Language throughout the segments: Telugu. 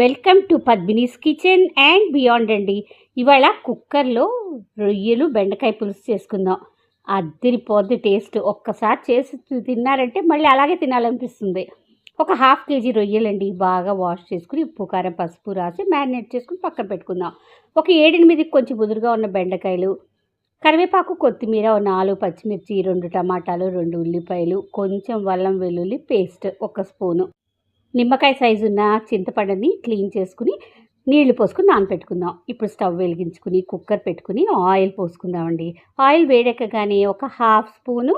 Welcome to Padmini's kitchen and beyond అండి. ఇవాళ కుక్కర్లో రొయ్యలు బెండకాయ పులుసు చేసుకుందాం. అద్దరిపోద్ది టేస్ట్. ఒక్కసారి చేసి తిన్నారంటే మళ్ళీ అలాగే తినాలనిపిస్తుంది. ఒక హాఫ్ కేజీ రొయ్యలండి. బాగా వాష్ చేసుకుని ఉప్పు కారం పసుపు రాసి మ్యారినేట్ చేసుకుని పక్కన పెట్టుకుందాం. ఒక ఏడెనిమిది కొంచెం బుదురుగా ఉన్న బెండకాయలు కరివేపాకు కొత్తిమీర ఓ నాలుగు పచ్చిమిర్చి రెండు టమాటాలు రెండు ఉల్లిపాయలు కొంచెం అల్లం వెల్లుల్లి పేస్ట్ ఒక స్పూను. నిమ్మకాయ సైజు ఉన్న చింతపండుని క్లీన్ చేసుకుని నీళ్ళు పోసుకుని నానపెట్టుకుందాం. ఇప్పుడు స్టవ్ వెలిగించుకుని కుక్కర్ పెట్టుకుని ఆయిల్ పోసుకుందామండి. ఆయిల్ వేడెక్కగానే ఒక హాఫ్ స్పూను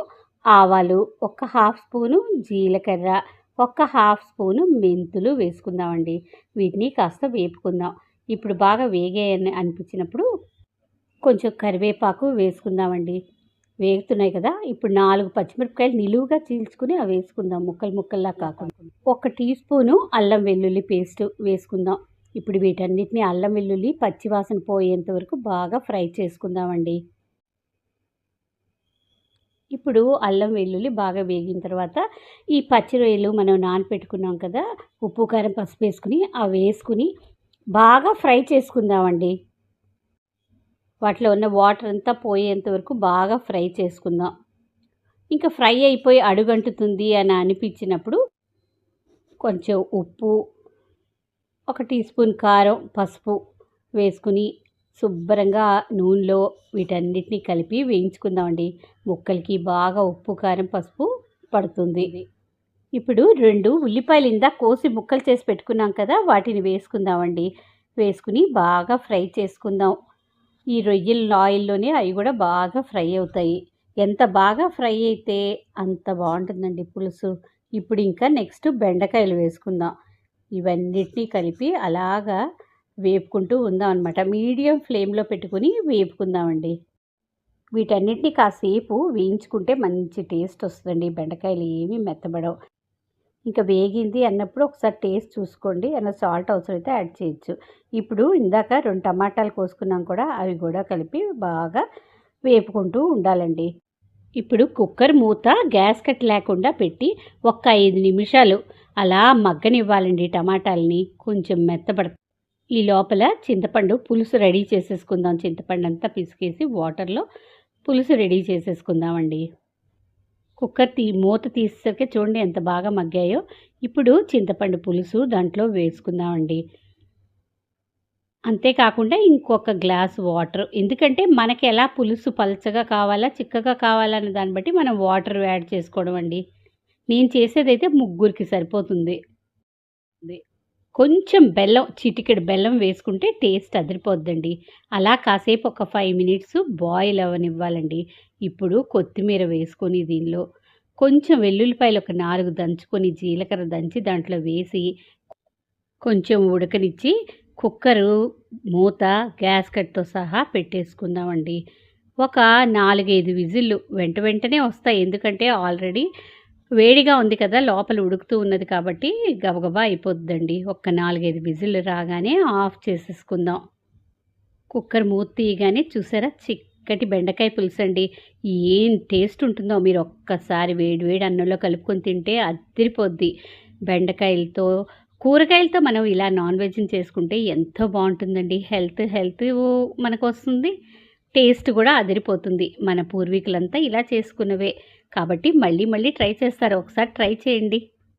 ఆవాలు ఒక హాఫ్ స్పూను జీలకర్ర ఒక హాఫ్ స్పూను మెంతులు వేసుకుందామండి. వీటిని కాస్త వేపుకుందాం. ఇప్పుడు బాగా వేగే అనిపించినప్పుడు కొంచెం కరివేపాకు వేసుకుందామండి. వేగుతున్నాయి కదా ఇప్పుడు నాలుగు పచ్చిమిరపకాయలు నిలువుగా చీల్చుకుని అవి వేసుకుందాం ముక్కలు ముక్కల్లా కాకుండా. ఒక టీ స్పూను అల్లం వెల్లుల్లి పేస్ట్ వేసుకుందాం. ఇప్పుడు వీటన్నిటిని అల్లం వెల్లుల్లి పచ్చివాసన పోయేంత వరకు బాగా ఫ్రై చేసుకుందామండి. ఇప్పుడు అల్లం వెల్లుల్లి బాగా వేగిన తర్వాత ఈ పచ్చి రొయ్యలు మనం నానపెట్టుకున్నాం కదా ఉప్పు కారం పసుపు వేసుకుని అవి వేసుకుని బాగా ఫ్రై చేసుకుందామండి. వాటిలో ఉన్న వాటర్ అంతా పోయేంత వరకు బాగా ఫ్రై చేసుకుందాం. ఇంకా ఫ్రై అయిపోయి అడుగంటుతుంది అని అనిపించినప్పుడు కొంచెం ఉప్పు ఒక టీ స్పూన్ కారం పసుపు వేసుకుని శుభ్రంగా నూనెలో వీటన్నిటిని కలిపి వేయించుకుందామండి. ముక్కలకి బాగా ఉప్పు కారం పసుపు పడుతుంది. ఇప్పుడు రెండు ఉల్లిపాయలు ఇందా కోసి ముక్కలు చేసి పెట్టుకున్నాం కదా వాటిని వేసుకుందామండి. వేసుకుని బాగా ఫ్రై చేసుకుందాం. ఈ రొయ్యల ఆయిల్లోనే అవి కూడా బాగా ఫ్రై అవుతాయి. ఎంత బాగా ఫ్రై అయితే అంత బాగుంటుందండి పులుసు. ఇప్పుడు ఇంకా నెక్స్ట్ బెండకాయలు వేసుకుందాం. ఇవన్నిటినీ కలిపి అలాగా వేపుకుంటూ ఉందాం అనమాట మీడియం ఫ్లేమ్లో పెట్టుకుని వేపుకుందామండి. వీటన్నిటిని కాసేపు వేయించుకుంటే మంచి టేస్ట్ వస్తుందండి. బెండకాయలు ఏమీ మెత్తబడవు. ఇంకా వేగింది అన్నప్పుడు ఒకసారి టేస్ట్ చూసుకోండి. అన్న సాల్ట్ అవసరం అయితే యాడ్ చేయొచ్చు. ఇప్పుడు ఇందాక రెండు టమాటాలు కోసుకున్నాం కూడా అవి కూడా కలిపి బాగా వేపుకుంటూ ఉండాలండి. ఇప్పుడు కుక్కర్ మూత గ్యాస్ కట్ లేకుండా పెట్టి ఒక్క ఐదు నిమిషాలు అలా మగ్గనివ్వాలండి టమాటాలని. కొంచెం మెత్తపడ ఈ లోపల చింతపండు పులుసు రెడీ చేసేసుకుందాం. చింతపండు అంతా పిసికేసి వాటర్లో పులుసు రెడీ చేసేసుకుందామండి. కుక్కర్ తీ మూత తీసేసరికి చూడండి ఎంత బాగా మగ్గాయో. ఇప్పుడు చింతపండు పులుసు దాంట్లో వేసుకుందామండి. అంతేకాకుండా ఇంకొక గ్లాస్ వాటర్. ఎందుకంటే మనకి ఎలా పులుసు పలచగా కావాలా చిక్కగా కావాలన్న దాన్ని బట్టి మనం వాటర్ యాడ్ చేసుకోవడం అండి. నేను చేసేదైతే ముగ్గురికి సరిపోతుంది. కొంచెం బెల్లం చిటికెడు బెల్లం వేసుకుంటే టేస్ట్ అదిరిపోద్దండి. అలా కాసేపు ఒక ఫైవ్ మినిట్స్ బాయిల్ అవ్వనివ్వాలండి ఇప్పుడు కొత్తిమీర వేసుకొని దీనిలో కొంచెం వెల్లుల్లిపాయలు ఒక నాలుగు దంచుకొని జీలకర్ర దంచి దాంట్లో వేసి కొంచెం ఉడకనిచ్చి కుక్కరు మూత గ్యాస్ కట్తో సహా పెట్టేసుకుందామండి. ఒక నాలుగైదు విజిల్లు వెంట వెంటనే వస్తాయి. ఎందుకంటే ఆల్రెడీ వేడిగా ఉంది కదా లోపల ఉడుకుతూ ఉన్నది కాబట్టి గబగబా అయిపోద్దండి. ఒక్క నాలుగైదు విజిల్లు రాగానే ఆఫ్ చేసేసుకుందాం. కుక్కర్ మూత తీయగానే చూసారా? చిక్కటి బెండకాయ పులుసు అండి ఏం టేస్ట్ ఉంటుందో మీరు ఒక్కసారి వేడి వేడి అన్నంలో కలుపుకొని తింటే అదిరిపోద్ది. బెండకాయలతో కూరగాయలతో మనం ఇలా నాన్ వెజ్ని చేసుకుంటే ఎంతో బాగుంటుందండి. హెల్త్ హెల్త్ మనకు వస్తుంది టేస్ట్ కూడా అదిరిపోతుంది. మన పూర్వీకులంతా ఇలా చేసుకున్నవే. కాబట్టి మళ్ళీ మళ్ళీ ట్రై చేస్తారు. ఒకసారి ట్రై చేయండి.